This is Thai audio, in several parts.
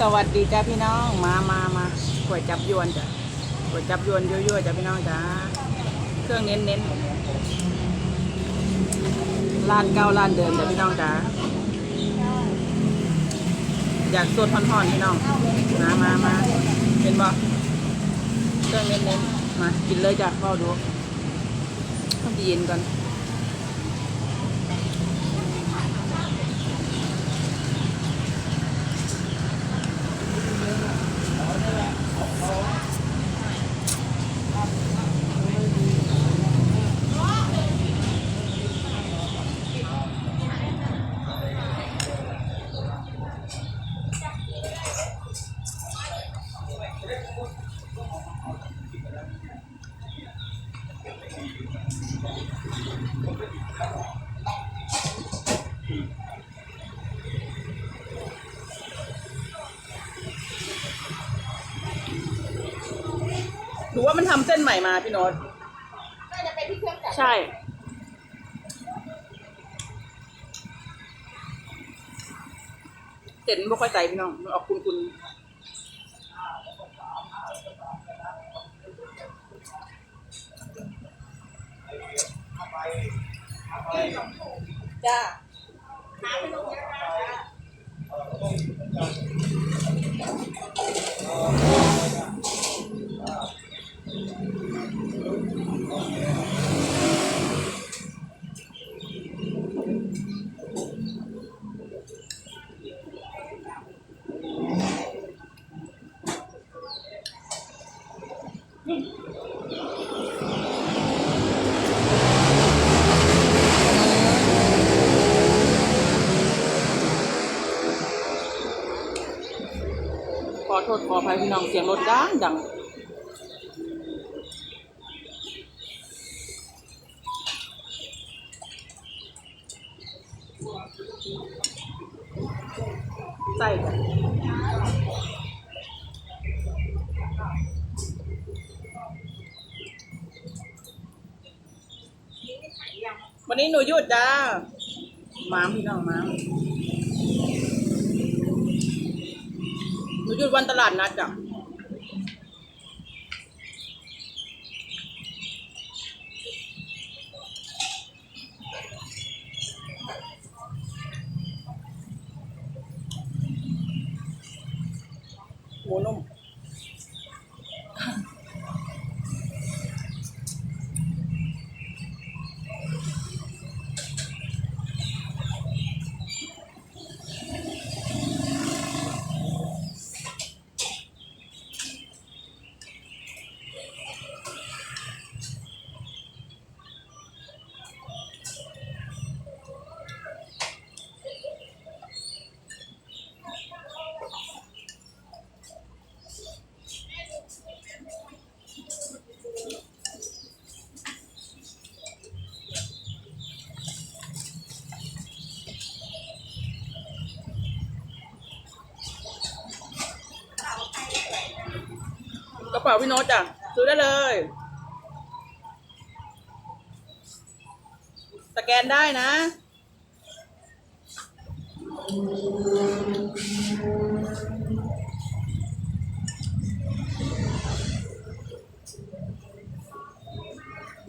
สวัสดีจ้าพี่น้อง มามามาก๋วยจับยวนจ้ะก๋วยจับยวนยั่วๆจ้ะพี่น้องจ้าเครื่องเน้นเน้นร้านเก้าร้านเดิมจ้ะพี่น้องจ้าอยากสดทอนๆพี่น้อง มามามาเห็นบ่เครื่องเน้นเน้นมากินเลยจ้ะเฝ้าดูต้องเย็นก่อน หรือว่ามันทำเส้นใหม่มาพี่โน้ตน่าจะเป็นที่เครื่องจักรใช่ เส้นไม่ค่อยใสพี่น้องมันออกคุณคุณ จ้า หาไปตรงนี้นะ ขอ โทษขออภัยพี่น้องเสียงรถดังดังใส่จ้ะวันนี้หนูหยุดจ้าม้ามพี่น้องม้าม นูหยุดวันตลาดนัดจ้ะหมูนุ่ม ป๋าพี่โน้ตจ้ะซื้อได้เลย สแกนได้นะ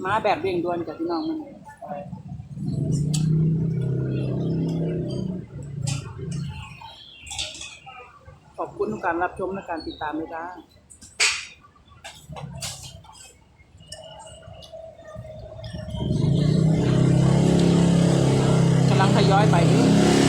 มาแบบเร่งด่วนจากพี่น้องมันขอบคุณทุกการรับชมและการติดตามด้วยจ้า ทยอยไปเด้อป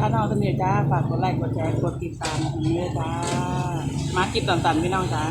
นี้านน้องสนิทจ้า ฝากกดไลค์ กดแชร์ กดติดตามผมด้วยจ้า มาคลิปต่างๆพี่น้องจ้า